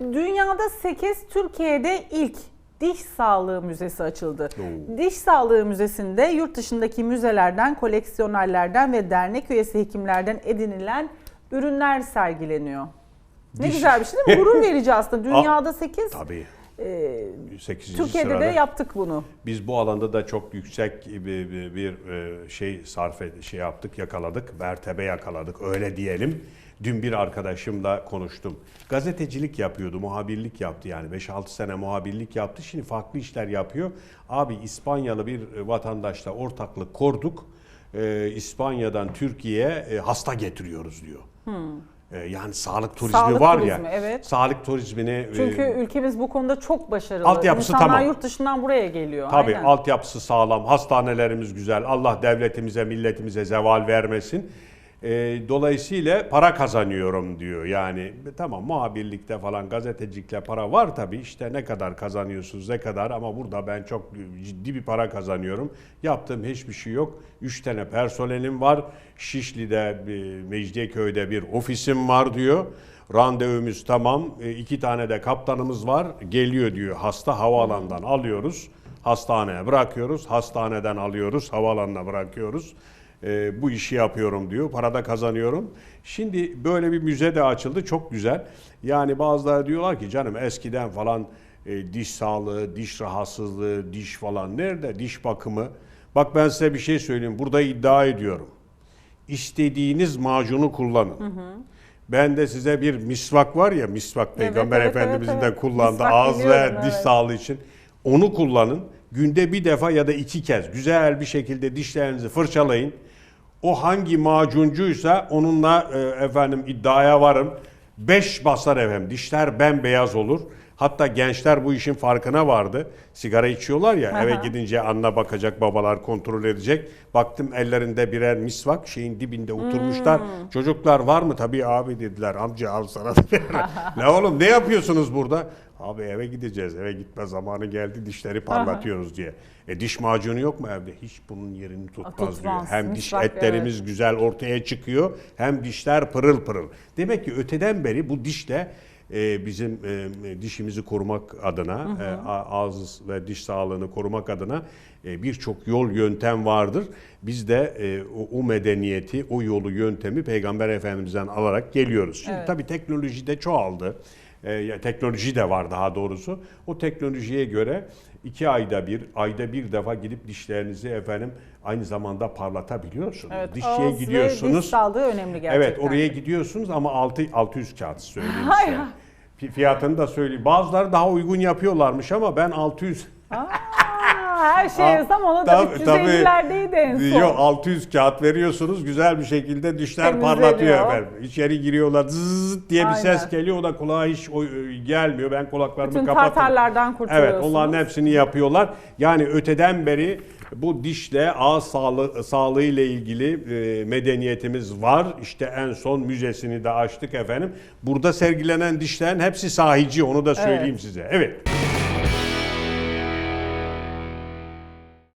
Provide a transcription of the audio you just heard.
Dünyada 8, Türkiye'de ilk diş sağlığı müzesi açıldı. Oo. Diş sağlığı müzesinde yurt dışındaki müzelerden, koleksiyonerlerden ve dernek üyesi hekimlerden edinilen ürünler sergileniyor. Ne Diş- güzel bir şey değil mi? Gurur verici aslında. Dünyada 8, Tabii. E, 8. Türkiye'de sırada. de yaptık bunu. Biz bu alanda da çok yüksek bir, bir, bir, e, şey sarf et, şey yaptık, yakaladık, mertebe yakaladık öyle diyelim. Dün bir arkadaşımla konuştum. Gazetecilik yapıyordu, muhabirlik yaptı yani 5-6 sene muhabirlik yaptı. Şimdi farklı işler yapıyor. Abi İspanyalı bir vatandaşla ortaklık kurduk. Ee, İspanya'dan Türkiye'ye e, hasta getiriyoruz diyor. Ee, yani sağlık turizmi Sağlık var turizmi, ya. evet. Sağlık turizmini Çünkü e, ülkemiz bu konuda çok başarılı. Altyapısı İnsanlar tamam. yurt dışından buraya geliyor. Tabii Aynen. altyapısı sağlam, hastanelerimiz güzel. Allah devletimize, milletimize zeval vermesin. Ee, dolayısıyla para kazanıyorum diyor. Yani e, tamam muhabirlikte falan gazetecilikle para var tabii. İşte ne kadar kazanıyorsunuz ne kadar ama burada ben çok ciddi bir para kazanıyorum. Yaptığım hiçbir şey yok. Üç tane personelim var. Şişli'de, e, Mecidiyeköy'de bir ofisim var diyor. Randevumuz tamam. E, iki tane de kaptanımız var. Geliyor diyor. Hasta havaalanından alıyoruz. Hastaneye bırakıyoruz. Hastaneden alıyoruz. Havaalanına bırakıyoruz. E, bu işi yapıyorum diyor. Para da kazanıyorum. Şimdi böyle bir müze de açıldı. Çok güzel. Yani bazıları diyorlar ki canım eskiden falan e, diş sağlığı, diş rahatsızlığı, diş falan nerede? Diş bakımı. Bak ben size bir şey söyleyeyim. Burada iddia ediyorum. İstediğiniz macunu kullanın. Ben de size bir misvak var ya misvak Peygamber evet, Efendimizin evet, de evet. kullandığı Misvak ağız ve diş evet. sağlığı için. Onu kullanın. Günde bir defa ya da iki kez güzel bir şekilde dişlerinizi fırçalayın. O hangi macuncuysa onunla e, efendim iddiaya varım. Beş basar efendim. Dişler bembeyaz olur. Hatta gençler bu işin farkına vardı. Sigara içiyorlar ya Aha. eve gidince anne bakacak babalar kontrol edecek. Baktım ellerinde birer misvak şeyin dibinde oturmuşlar. Hmm. Çocuklar var mı? Tabii abi dediler. Amca al sana. ne oğlum ne yapıyorsunuz burada? Abi eve gideceğiz. Eve gitme zamanı geldi. Dişleri parlatıyoruz diye. E diş macunu yok mu evde? Hiç bunun yerini tutmaz, diyor. tutmaz. Hem diş Misvak, etlerimiz güzel ortaya çıkıyor. Hem dişler pırıl pırıl. Demek ki öteden beri bu dişle e, bizim e, dişimizi korumak adına, e, a- ağız ve diş sağlığını korumak adına e, birçok yol yöntem vardır. Biz de e, o, o medeniyeti, o yolu yöntemi Peygamber Efendimiz'den alarak geliyoruz. Şimdi Evet. tabii teknoloji de çoğaldı. E, teknoloji de var daha doğrusu. O teknolojiye göre iki ayda bir, ayda bir defa gidip dişlerinizi efendim aynı zamanda parlatabiliyorsunuz. Evet, Dişçiye ağız ve gidiyorsunuz. diş sağlığı önemli gerçekten. Evet oraya gidiyorsunuz ama 6 600 kağıt söyleyeyim size. Fiyatını da söyleyeyim. Bazıları daha uygun yapıyorlarmış ama ben 600 Aa, her şey zam ona da Tabii, 350'lerdeydi en son. Yok 600 kağıt veriyorsunuz güzel bir şekilde dişler Temizleniyor. parlatıyor efendim. İçeri giriyorlar zzzz diye bir Aynen. ses geliyor o da kulağa hiç o- gelmiyor. Ben kulaklarımı Bütün kapattım. tartarlardan kurtuluyorsunuz. Evet onların hepsini yapıyorlar. Yani öteden beri bu dişle ağız sağlığı, sağlığı ile ilgili e, medeniyetimiz var. İşte en son müzesini de açtık efendim. Burada sergilenen dişlerin hepsi sahici onu da söyleyeyim size. Evet.